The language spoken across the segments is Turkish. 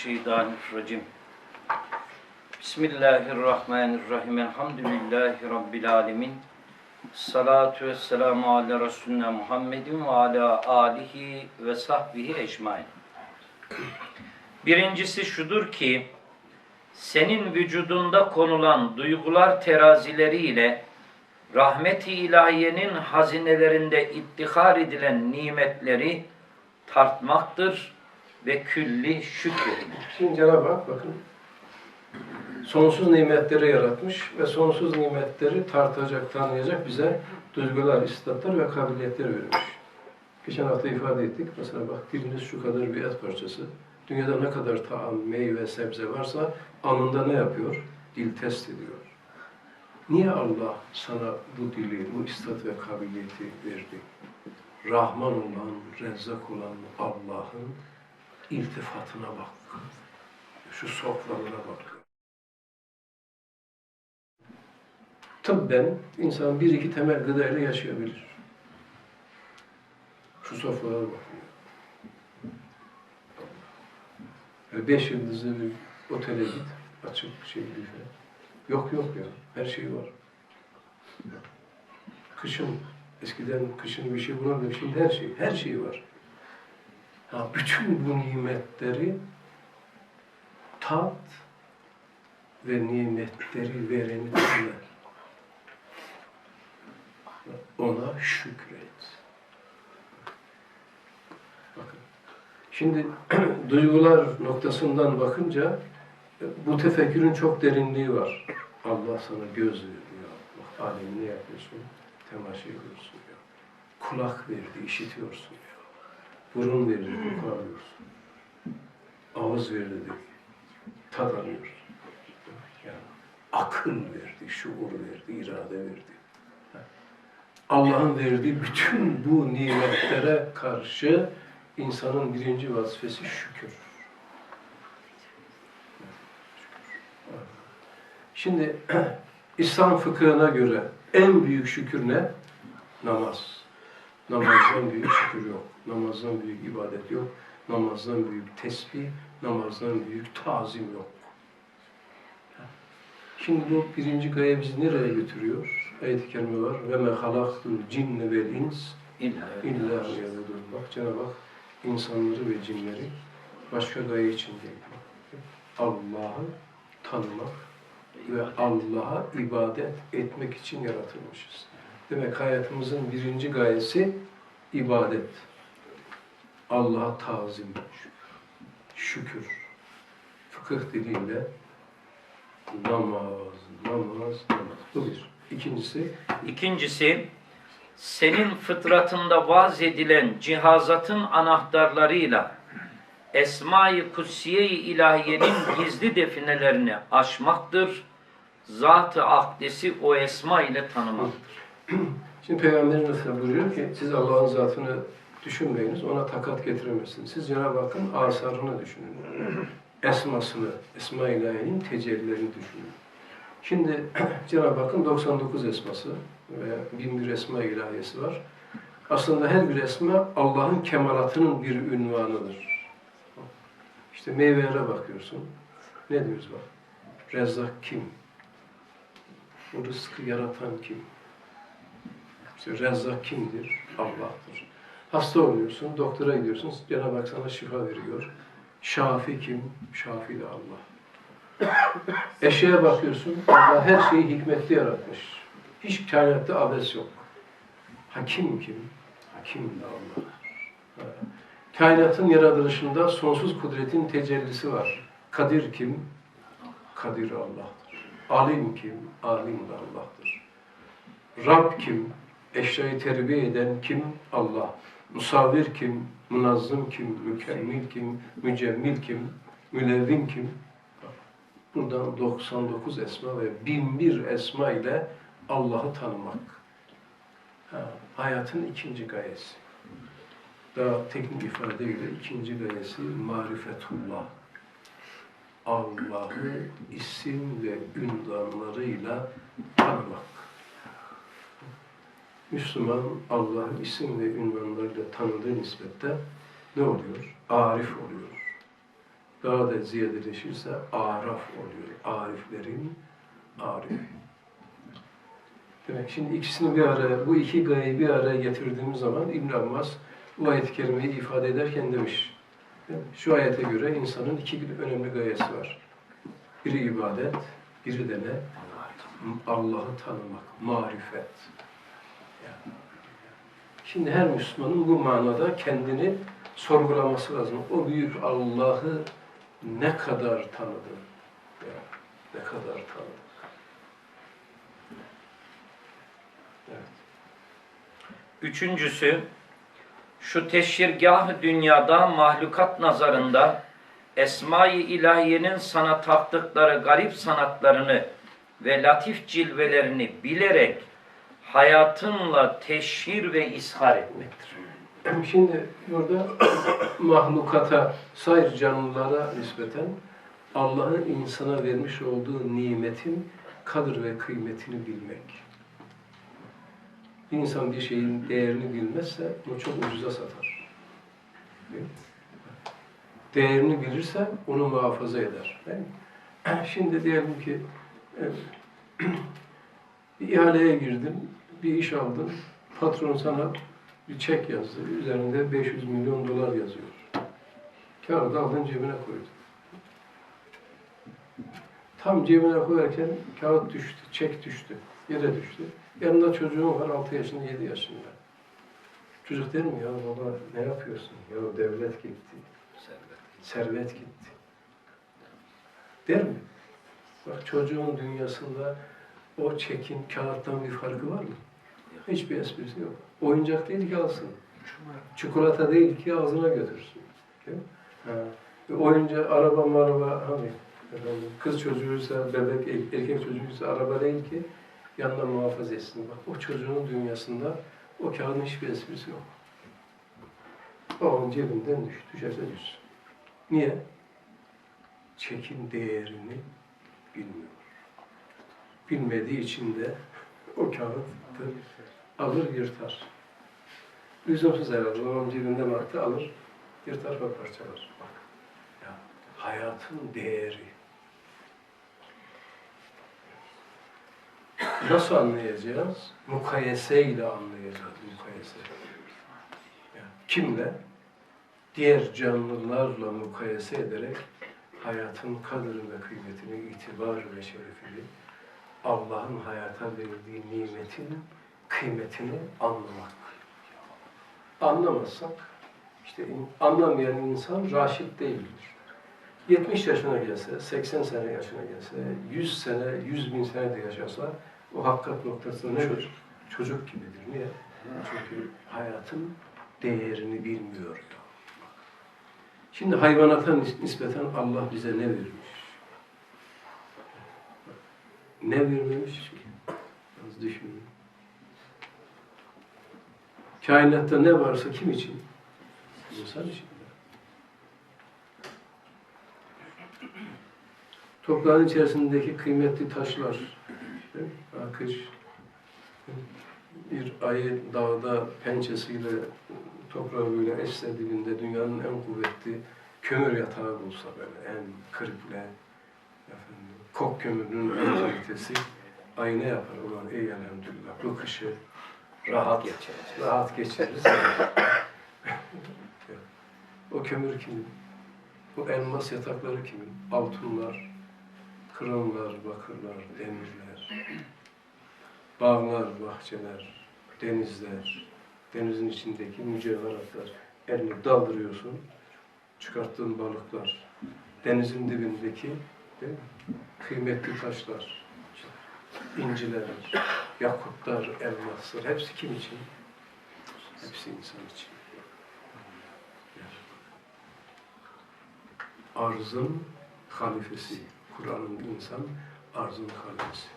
Euzubillahimineşşeytanirracim. Bismillahirrahmanirrahim. Elhamdülillahi Rabbil alemin. Salatu ve selamu ala Resulüne Muhammedin ve ala alihi ve sahbihi ecmain. Birincisi şudur ki, senin vücudunda konulan duygular terazileriyle rahmeti ilahiyenin hazinelerinde iddihar edilen nimetleri tartmaktır ve külli şükretmek. Şimdi Cenab-ı Hak bakın sonsuz nimetleri yaratmış ve sonsuz nimetleri tartacak, tanıyacak bize duygular, istatlar ve kabiliyetler vermiş. Geçen hafta ifade ettik. Mesela bak dilimiz şu kadar bir et parçası. Dünyada ne kadar taam, meyve, sebze varsa anında ne yapıyor? Dil test ediyor. Niye Allah sana bu dili, bu istat ve kabiliyeti verdi? Rahman olan, Rezzak olan Allah'ın iltifatına bak. Şu sofralara bak. Tıbben insan bir iki temel gıdayla yaşayabilir. Şu sofralara bak. Böyle beş yıldızlı bir otele git, açık şey büfe. Yok yok ya, her şey var. Kışın, eskiden kışın bir şey bulamıyorduk, şimdi her şey, her şey var. Ha, bütün bu nimetleri tat ve nimetleri vereni tanı. Ona şükret. Bakın. Şimdi duygular noktasından bakınca bu tefekkürün çok derinliği var. Allah sana göz veriyor. Bak alemi ne yapıyorsun? Temaşa ediyorsun ya. Kulak verdi, işitiyorsun ya. Burun verdi, koku alıyorsun. Ağız verdi, tad alıyorsun. Yani akıl verdi, şuur verdi, irade verdi. Allah'ın verdiği bütün bu nimetlere karşı insanın birinci vazifesi şükür. Şimdi İslam fıkhına göre en büyük şükür ne? Namaz. Namazdan büyük şükür yok. Namazdan büyük ibadet yok. Namazdan büyük tesbih, namazdan büyük tazim yok. Şimdi bu birinci gaye bizi nereye götürüyor? Ayet-i kerime var. Cinne vel ins İlla illa liyabudun. Bak Cenab-ı Hak insanları ve cinleri başka gaye için değil. Allah'ı tanımak ve Allah'a ibadet etmek için yaratılmışız. Demek hayatımızın birinci gayesi ibadet. Allah'a tazim, şükür. Fıkıh diliyle namaz, namaz, namaz. Bu bir. İkincisi, İkincisi, senin fıtratında vaz edilen cihazatın anahtarlarıyla Esma-i Kutsiye-i İlahiye'nin gizli definelerini aşmaktır. Zat-ı akdesi o esma ile tanımaktır. Şimdi Peygamberimiz mesela buyuruyor ki siz Allah'ın zatını düşünmeyiniz, ona takat getiremezsiniz. Siz Cenab-ı Hakk'ın asarını düşünün. Esmasını, Esma İlahi'nin tecellilerini düşünün. Şimdi Cenab-ı Hakk'ın 99 esması ve 1001 esma ilahiyesi var. Aslında her bir esma Allah'ın kemalatının bir ünvanıdır. İşte meyvelere bakıyorsun. Ne diyoruz bak? Rezzak kim? Bu rızkı yaratan kim? İşte Rezzak kimdir? Allah'tır. Hasta oluyorsun, doktora gidiyorsun, Cenab-ı Hak sana şifa veriyor. Şafi kim? Şafi de Allah. Eşeğe bakıyorsun, Allah her şeyi hikmetli yaratmış. Hiç kainatta abes yok. Hakim kim? Hakim de Allah. Kainatın yaratılışında sonsuz kudretin tecellisi var. Kadir kim? Kadir Allah'tır. Alim kim? Alim de Allah'tır. Rab kim? Eşyayı terbiye eden kim? Allah. Musavvir kim? Munazzım kim? Mükemmel kim? Mücemmil kim? Mülevvin kim? Buradan 99 esma ve 1001 esma ile Allah'ı tanımak. Ha, hayatın ikinci gayesi. Daha teknik ifadeyle ikinci gayesi marifetullah. Allah'ı isim ve ünvanlarıyla tanımak. Müslüman Allah'ı isim ve ünvanlarıyla tanıdığı nispette ne oluyor? Arif oluyor. daha da ziyadeleşirse araf oluyor. Ariflerin arif. Demek şimdi ikisini bir araya, bu iki gayeyi bir araya getirdiğimiz zaman İbn Abbas bu ayet-i kerimeyi ifade ederken demiş. Şu ayete göre insanın iki önemli gayesi var. Biri ibadet, biri de ne? Allah'ı tanımak, marifet. Şimdi her Müslümanın bu manada kendini sorgulaması lazım. O büyük Allah'ı ne kadar tanıdı? Yani ne kadar tanıdı? Evet. Üçüncüsü, şu teşhirgah dünyada mahlukat nazarında Esma-i İlahiye'nin sana taktıkları garip sanatlarını ve latif cilvelerini bilerek hayatınla teşhir ve ishar etmektir. Şimdi burada mahlukata, sayr canlılara nispeten Allah'ın insana vermiş olduğu nimetin kadir ve kıymetini bilmek. Bir insan bir şeyin değerini bilmezse onu çok ucuza satar. Değerini bilirse onu muhafaza eder. Şimdi diyelim ki e, bir ihaleye girdin, bir iş aldın, patron sana bir çek yazdı. Üzerinde 500 milyon dolar yazıyor. Kağıdı aldın cebine koydun. Tam cebine koyarken kağıt düştü, çek düştü, yere düştü. Yanında çocuğun var 6 yaşında, 7 yaşında. Çocuk der mi ya baba ne yapıyorsun? Ya devlet gitti, servet gitti. Der mi? Bak çocuğun dünyasında o çekin kağıttan bir farkı var mı? Hiçbir esprisi yok. Oyuncak değil ki alsın. Çikolata değil ki ağzına götürsün. Değil mi? Oyuncak, araba maraba hani efendim, kız çocuğuysa, bebek, er- erkek çocuğuysa araba değil ki yanına muhafaza etsin. Bak o çocuğun dünyasında o kağıdın hiçbir esprisi yok. O onun cebinden düş, düşerse düşsün. Niye? Çekin değerini bilmiyor. Bilmediği için de o kağıdı alır yırtar. Lüzumsuz herhalde. Onun cebinde baktı alır yırtar ve parçalar. Bak. Ya, hayatın değeri. Nasıl anlayacağız? Mukayeseyle anlayacağız. Mukayese. Kimle? Diğer canlılarla mukayese ederek hayatın kadri ve kıymetini, itibar ve şerefini, Allah'ın hayata verdiği nimetin kıymetini anlamak. Anlamazsak, işte anlamayan insan raşit değildir. 70 yaşına gelse, 80 sene yaşına gelse, 100 sene, 100 bin sene de yaşasa o hakikat noktasında nedir? Çocuk gibidir. Niye? Çünkü hayatın değerini bilmiyor. Şimdi hayvanata nis- nispeten Allah bize ne vermiş? Ne vermemiş ki? Biraz düşünün. Kainatta ne varsa kim için? İnsan için. Toprağın içerisindeki kıymetli taşlar, akış, bir ayı dağda pençesiyle toprağı böyle eşse dünyanın en kuvvetli kömür yatağı bulsa böyle en efendim, kok kömürünün en kalitesi ayı ne yapar? Ulan ey elhamdülillah bu kışı rahat geçeriz. rahat geçiririz. o kömür kimin? O elmas yatakları kimin? Altınlar, kırımlar, bakırlar, demirler, bağlar, bahçeler, denizler, denizin içindeki mücevheratlar. Elini daldırıyorsun, çıkarttığın balıklar, denizin dibindeki kıymetli taşlar, inciler, yakutlar, elmaslar, hepsi kim için? Hepsi insan için. Arzın halifesi, Kur'an'ın insan arzın halifesi.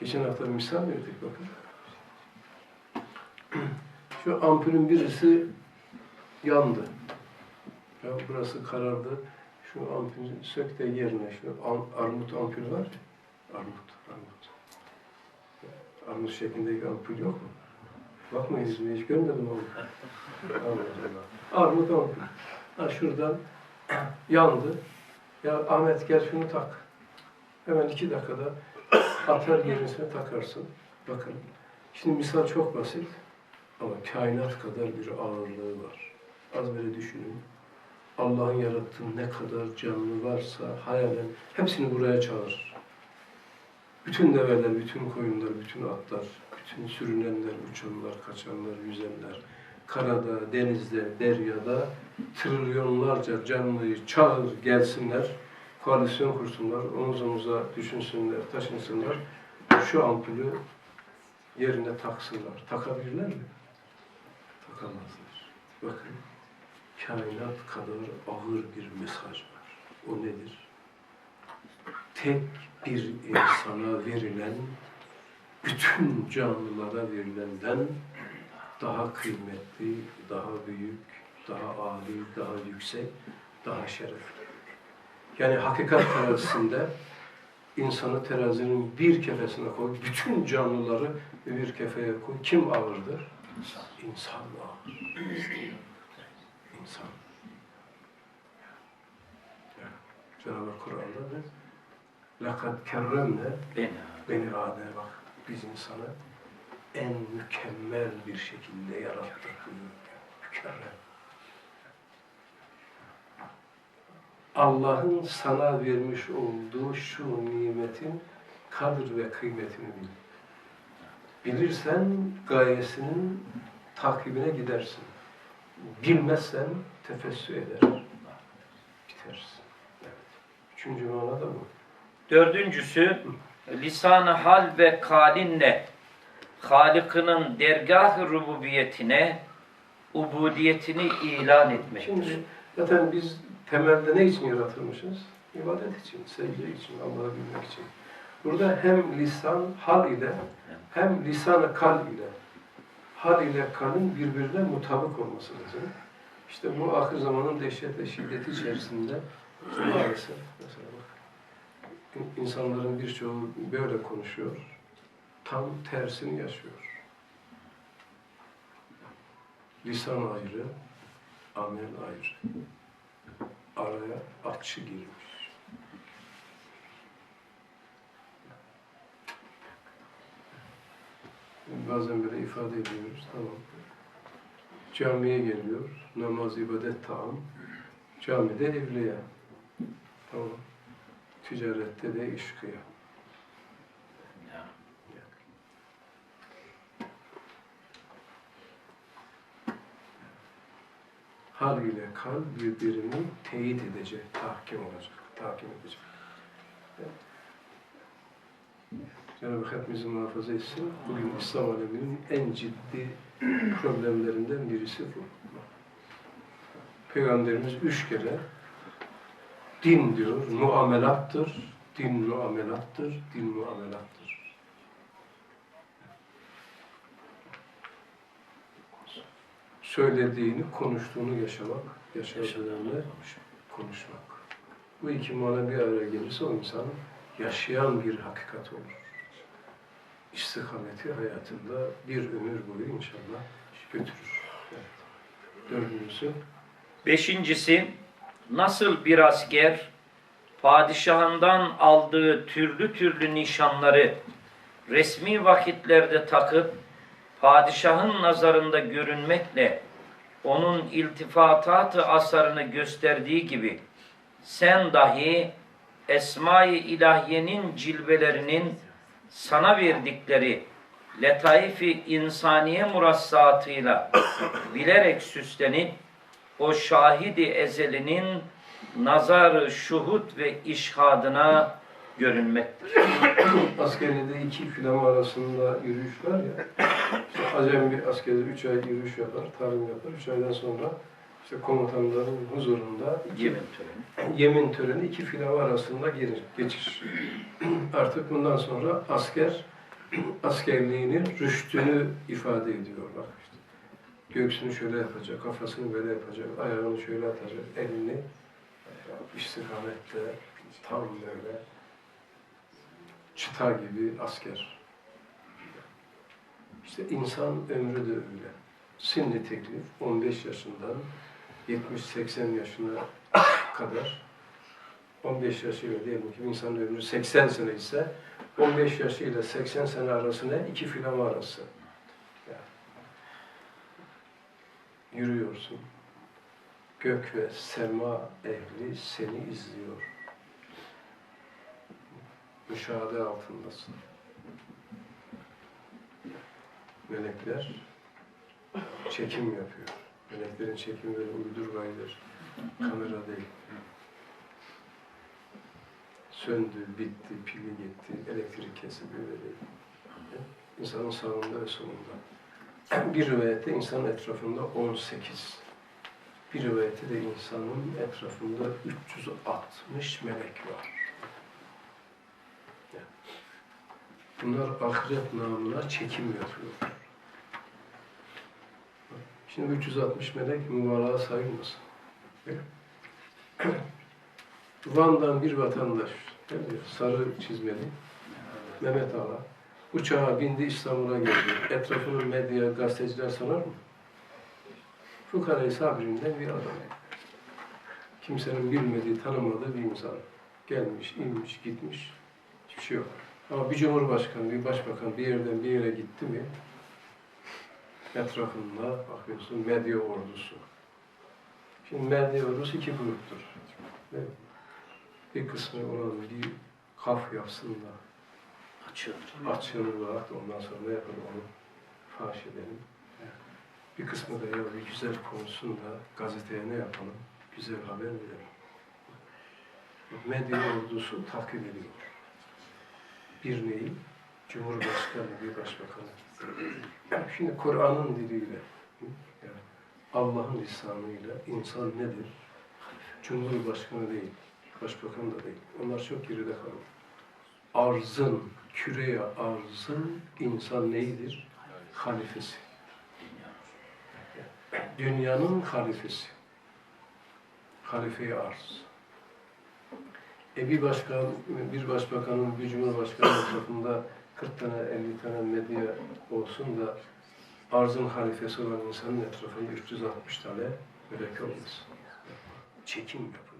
Geçen hafta misal verdik bakın. Şu ampulün birisi yandı. Ya burası karardı. Şu ampulü sök de yerine şu armut ampul var. ya, Armut, armut. Armut şeklindeki ampul yok mu? Bakmayın hiç görmedim onu. Armut ampul. Ha şuradan yandı. Ya Ahmet gel şunu tak. Hemen iki dakikada atar yerisine takarsın. Bakın. Şimdi misal çok basit. Ama kainat kadar bir ağırlığı var. Az böyle düşünün. Allah'ın yarattığı ne kadar canlı varsa hayalen hepsini buraya çağırır. Bütün develer, bütün koyunlar, bütün atlar, bütün sürünenler, uçanlar, kaçanlar, yüzenler, karada, denizde, deryada trilyonlarca canlıyı çağır gelsinler, koalisyon kursunlar, omuz omuza düşünsünler, taşınsınlar, şu ampulü yerine taksınlar. Takabilirler mi? Takamazlar. Bakın, kainat kadar ağır bir mesaj var. O nedir? Tek bir insana verilen, bütün canlılara verilenden daha kıymetli, daha büyük, daha âli, daha yüksek, daha şerefli. Yani hakikat terazisinde insanı terazinin bir kefesine koy, bütün canlıları bir kefeye koy. Kim ağırdır? İnsan ağır. İnsan. Cenab-ı Kur'an'da ne? Lakat kerremne Beni. Beni Adem'e bak, biz insanı en mükemmel bir şekilde yarattık. Mükerrem. Allah'ın sana vermiş olduğu şu nimetin kadr ve kıymetini bil. Bilirsen gayesinin takibine gidersin. Bilmezsen tefessü eder. Bitersin. Evet. Üçüncü mana da bu. Dördüncüsü lisan-ı hal ve kalinle Halık'ının dergah-ı rububiyetine ubudiyetini ilan etmektir. Şimdi zaten biz temelde ne için yaratılmışız? İbadet için, secde için, Allah'ı bilmek için. Burada hem lisan, hal ile hem lisan kal ile hal ile kalın birbirine mutabık olması lazım. İşte bu ahir zamanın dehşet ve şiddeti içerisinde maalesef mesela insanların birçoğu böyle konuşuyor. Tam tersini yaşıyor. Lisan ayrı, amel ayrı. Araya akçı girmiş. Bazen böyle ifade ediyoruz, tamam. Camiye geliyor, namaz, ibadet, taam. Camide evliya. Tamam. Ticarette de işkıya. Ya. Hal ile kal birbirini teyit edecek, tahkim olacak, tahkim edecek. Cenab-ı Hak hepimizi muhafaza etsin. Bugün İslam aleminin en ciddi problemlerinden birisi bu. Peygamberimiz üç kere din diyor, muamelattır, din muamelattır, din muamelattır. Söylediğini, konuştuğunu yaşamak, yaşadığını konuşmak. Bu iki mana bir araya gelirse o insan yaşayan bir hakikat olur. İstikameti hayatında bir ömür boyu inşallah götürür. Evet. Dördüncüsü, Beşincisi, nasıl bir asker padişahından aldığı türlü türlü nişanları resmi vakitlerde takıp padişahın nazarında görünmekle onun iltifatatı asarını gösterdiği gibi sen dahi Esma-i İlahiye'nin cilvelerinin sana verdikleri letaif-i insaniye murassatıyla bilerek süslenip o şahidi ezelinin nazar şuhut ve işhadına görünmektir. askeriyede iki filama arasında yürüyüş var ya, işte acem bir askerde üç ay yürüyüş yapar, talim yapar. Üç aydan sonra işte komutanların huzurunda iki Yemin töreni. yemin töreni iki filama arasında gelir, geçir. Artık bundan sonra asker askerliğinin rüştünü ifade ediyor bak. Göğsünü şöyle yapacak, kafasını böyle yapacak, ayağını şöyle atacak, elini istikamette tam böyle çıta gibi asker. İşte insan ömrü de öyle. Sinni teklif 15 yaşından 70-80 yaşına kadar 15 yaşıyla diyelim ki insanın ömrü 80 sene ise 15 yaşıyla 80 sene arasında iki filama arası. Yani yürüyorsun. Gök ve sema ehli seni izliyor. Müşahede altındasın. Melekler çekim yapıyor. Meleklerin çekimi böyle uydurmaydır. Kamera değil. Söndü, bitti, pili gitti, elektrik kesildi öyle değil. İnsanın sağında ve solunda. Bir rivayette insanın etrafında 18. Bir rivayette de insanın etrafında 360 melek var. Bunlar ahiret namına çekim yapıyor. Şimdi 360 melek mübalağa sayılmasın. Van'dan bir vatandaş, değil mi? sarı çizmeli, Mehmet Ağa, uçağa bindi İstanbul'a geldi. Etrafını medya, gazeteciler sanar mı? Fukara-i sabirinden bir adam. Kimsenin bilmediği, tanımadığı bir insan. Gelmiş, inmiş, gitmiş. Hiçbir şey yok. Ama bir cumhurbaşkanı, bir başbakan bir yerden bir yere gitti mi etrafında bakıyorsun medya ordusu. Şimdi medya ordusu iki gruptur. Bir kısmı olan bir kaf yapsın da Açıyor. açıyorlar ondan sonra ne yapalım onu faş edelim. Bir kısmı da ya bir güzel konuşsun da gazeteye ne yapalım? Güzel haber verelim. Medya ordusu takip ediyor. Bir neyi? Cumhurbaşkanı, bir başbakanı. Şimdi Kur'an'ın diliyle, yani Allah'ın lisanıyla insan nedir? Cumhurbaşkanı değil, başbakan da değil. Onlar çok geride kalır. Arzın, küreye arzın insan neyidir? Halifesi. Dünyanın halifesi. Halife-i arz. E bir başkan, bir başbakanın, bir cumhurbaşkanı etrafında 40 tane, 50 tane medya olsun da arzın halifesi olan insanın etrafında 360 tane melek olmasın. Çekim yapar.